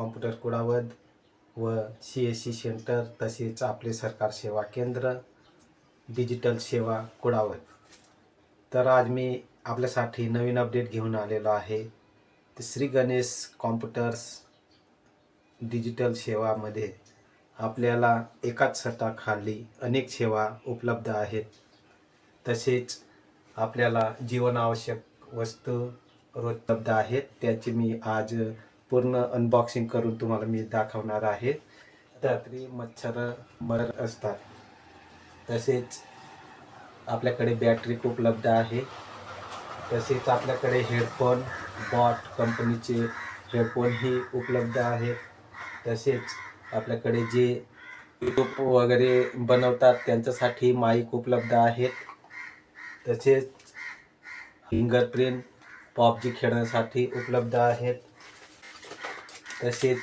Computer कुडावद व C S C centre तसेच आपले सरकार सेवा केंद्र डिजिटल सेवा कुडावद तर आज मी आपल्यासाठी नवीन अपडेट घेऊन आलेलो आहे. ते श्री गणेश कॉम्प्युटर्स डिजिटल सेवामध्ये आपल्याला एकाच छताखाली अनेक सेवा उपलब्ध आहेत. तसेच आपल्याला जीवनावश्यक वस्तू उपलब्ध आहेत. त्याची मी आज पूर्ण अनबॉक्सिंग करून तुम्हाला मी दाखवणार आहे. रात्री मच्छर मरत असतात. तसेच आपल्याकडे बॅटरी उपलब्ध आहे. तसेच आपल्याकडे हेडफोन बॉट कंपनीचे हेडफोनही उपलब्ध आहेत. तसेच आपल्याकडे जे यूट्यूब वगैरे बनवतात त्यांच्यासाठी माईक उपलब्ध आहेत. तसेच फिंगरप्रिंट पॉपजी खेळण्यासाठी उपलब्ध आहेत. तसेच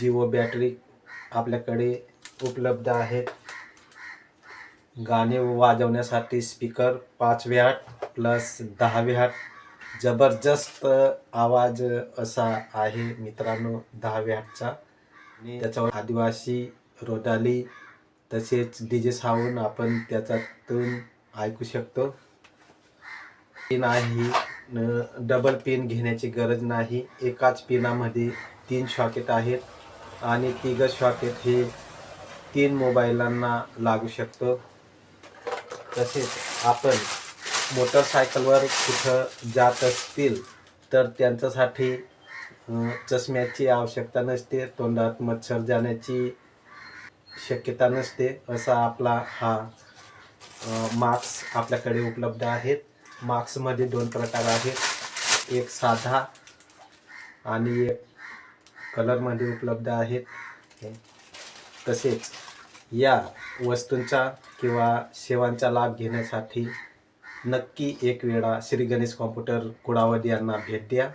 जिओ बॅटरी आपल्याकडे उपलब्ध आहेत. गाणे वाजवण्यासाठी स्पीकर पाच वॅट प्लस दहा वॅट जबरदस्त आवाज असा आहे मित्रांनो दहा वॅटचा आणि त्याच्यावर आदिवासी रोडाली तसेच डी जे साऊंड आपण त्याच्यातून ऐकू शकतो. पिन आहे न डबल पिन घेण्याची गरज नाही. एकाच पिनामध्ये तीन शॉकेट आहेत आणि तिघं शॉकेट हे तीन मोबाईलांना लागू शकतो. तसेच आपण मोटरसायकलवर कुठं जात असतील तर त्यांच्यासाठी चष्म्याची आवश्यकता नसते तोंडात मच्छर जाण्याची शक्यता नसते असा आपला हा माक्स आपल्याकडे उपलब्ध आहेत. माक्समध्ये दोन प्रकार आहेत. एक साधा आणि एक कलरमध्ये उपलब्ध आहेत. तसेच या वस्तूंचा किंवा सेवांचा लाभ घेण्यासाठी नक्की एक वेळा श्री गणेश कॉम्प्युटर कुडावद यांना भेट द्या.